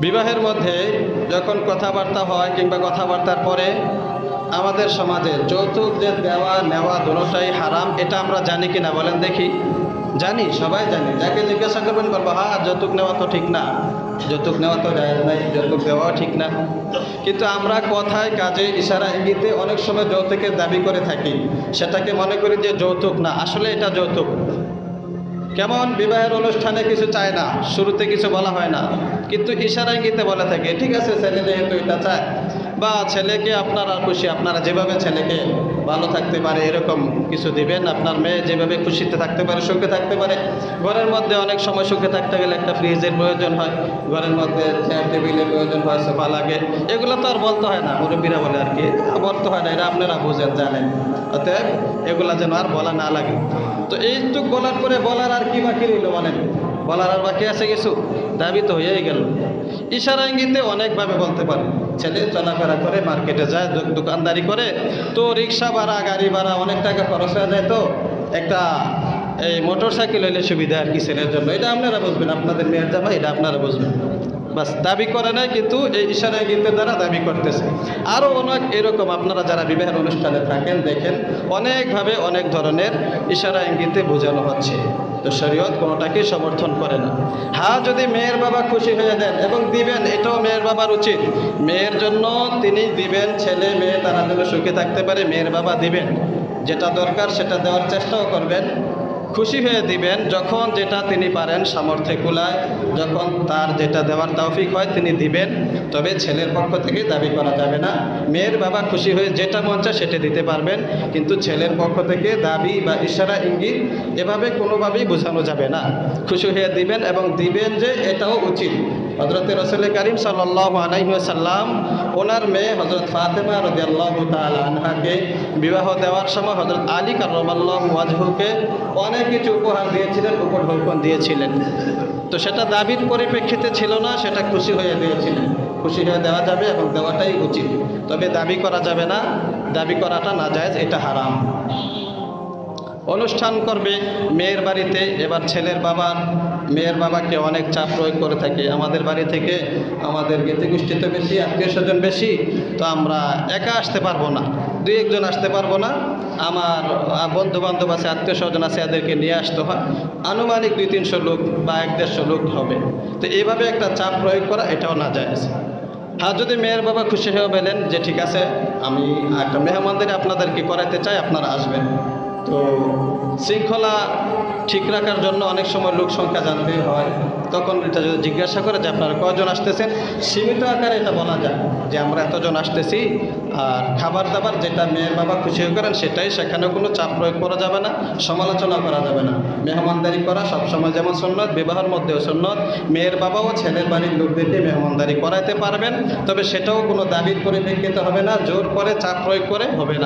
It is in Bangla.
বিবাহের মধ্যে যখন কথাবার্তা হয় কিংবা কথাবার্তার পরে আমাদের সমাজে যৌতুক যে দেওয়া নেওয়া দুটোটাই হারাম, এটা আমরা জানি কি না বলেন দেখি। জানি, সবাই জানি। যাকে জিজ্ঞাসা করবেন বলব হ্যাঁ যৌতুক নেওয়া তো ঠিক না। যৌতুক নেওয়া তো জায়েজ নাই, যৌতুক দেওয়াও ঠিক না। কিন্তু আমরা কথায়, কাজে ইশারা ইঙ্গিতে অনেক সময় যৌতুকের দাবি করে থাকি। সেটাকে মনে করি যে যৌতুক না। আসলে এটা যৌতুক। কেমন বিবাহের অনুষ্ঠানে কিছু চায় না, শুরুতে কিছু বলা হয় না, কিন্তু ইশারায় গীতে বলে থাকে, ঠিক আছে ছেলে, যেহেতু এটা চায়। বা ছেলেকে আপনারা খুশি, আপনারা যেভাবে ছেলেকে ভালো থাকতে পারে এরকম কিছু দিবেন। আপনার মেয়ে যেভাবে খুশিতে থাকতে পারে, সুখে থাকতে পারে। ঘরের মধ্যে অনেক সময় সুখে থাকতে গেলে একটা ফ্রিজের প্রয়োজন হয়, ঘরের মধ্যে চেয়ার টেবিলের প্রয়োজন হয় সোফা লাগে। এগুলো তো আর বলতে হয় না, মুরব্বীরা বলে আর কি। বলতে হয় না, এটা আপনারা বুঝেন, জানেন। অতএব এগুলা যেন আর বলা না লাগে। তো এইটুক বলার পরে বলার আর কি বাকি রইল বলেন? বলার আর বাকি আছে কিছু? দাবি তো হয়েই গেল। ইশারা ইঙ্গিতে অনেকভাবে বলতে পারে, ছেলে চলাফেরা করে, মার্কেটে যায় দোক- দোকানদারি করে, তো রিক্সা ভাড়া, গাড়ি ভাড়া, অনেক টাকা খরচ হয়ে যায় তো। একটা এই মোটর সাইকেল হইলে সুবিধা আর কি ছেলের জন্য। এটা আপনারা বুঝবেন, আপনাদের মেয়ের জামা এটা আপনারা বুঝবেন। বাস, দাবি করে নাই, কিন্তু এই ইশারা ইঙ্গিতের দ্বারা দাবি করতেছে। আরও অনেক এরকম, আপনারা যারা বিবাহের অনুষ্ঠানে থাকেন, দেখেন, অনেকভাবে অনেক ধরনের ইশারা ইঙ্গিতে বোঝানো হচ্ছে। তো শরীয়ত কোনোটাকেই সমর্থন করে না। হ্যাঁ যদি মেয়ের বাবা খুশি হয়ে দেন এবং দিবেন, এটাও মেয়ের বাবার উচিত। মেয়ের জন্য তিনি দিবেন, ছেলে মেয়ে তারা যেন সুখে থাকতে পারে, মেয়ের বাবা দিবেন। যেটা দরকার সেটা দেওয়ার চেষ্টাও করবেন। খুশি হয়ে দিবেন, যখন যেটা তিনি পারেন সামর্থ্যে কুলায়, যখন তার যেটা দেওয়ার তৌফিক হয় তিনি দিবেন, তবে ছেলের পক্ষ থেকে দাবি করা যাবে না। মেয়ের বাবা খুশি হয়ে যেটা মন চায় সেটা দিতে পারবেন, কিন্তু ছেলের পক্ষ থেকে দাবি বা ইশারা, ইঙ্গিত এভাবে কোনোভাবেই বোঝানো যাবে না। খুশি হয়ে দিবেন এবং দিবেন যে এটাও উচিত। হজরত রসুল করিম সাল্লাহ ওনার মেয়ে হজরত ফাতেমা রদি আল্লাহ বিবাহ দেওয়ার সময় হজরত আলী কার্লাহ ওয়াজহুকে অনেক কিছু উপহার দিয়েছিলেন, উপঢৌকন দিয়েছিলেন। তো সেটা দাবির পরিপ্রেক্ষিতে ছিল না, সেটা খুশি হয়ে দিয়েছিলেন। খুশি হয়ে দেওয়া যাবে এবং দেওয়াটাই উচিত। তবে দাবি করা যাবে না, দাবি করাটা না যায় এটা হারাম। অনুষ্ঠান করবে মেয়ের বাড়িতে, এবার ছেলের বাবার মেয়ের বাবাকে অনেক চাপ প্রয়োগ করে থাকে। আমাদের বাড়ি থেকে আমাদের গেতে তো বেশি, আত্মীয় স্বজন বেশি, তো আমরা একা আসতে পারব না। দুই একজন আসতে পারব না। আমার বন্ধু বান্ধব আছে, আত্মীয় স্বজন আছে, এদেরকে নিয়ে আসতে হয়। আনুমানিক দুই তিনশো লোক বা এক দেড়শো লোক হবে। তো এইভাবে একটা চাপ প্রয়োগ করা, এটাও না যায়। হ্যাঁ যদি মেয়ের বাবা খুশি হয়ে বলেন যে, ঠিক আছে, আমি একটা মেহমানদের আপনাদেরকে করাতে চাই, আপনারা আসবেন। তো শৃঙ্খলা ঠিক রাখার জন্য অনেক সময় লোক সংখ্যা জানতে হয়। তখন এটা যদি জিজ্ঞাসা করে যে আপনারা কয়জন আসতেছেন? সীমিত আকারে এটা বলা যায় যে আমরা এতজন আসতেছি আর খাবার দাবার যেটা মেয়ের বাবা খুশি হয়ে করেন সেটাই সেখানে কোনো চাপ প্রয়োগ করা যাবে না, সমালোচনা করা যাবে না। মেহমানদারি করা সবসময় যেমন সন্ন্যত বিবাহের মধ্যেও সন্ন্যত মেয়ের বাবাও ছেলের বাড়ির লোকদেরকে মেহমানদারি করাইতে পারবেন, তবে সেটাও কোনো দাবির পরিপ্রেক্ষিতে হবে না, জোর করে চাপ প্রয়োগ করে হবে না।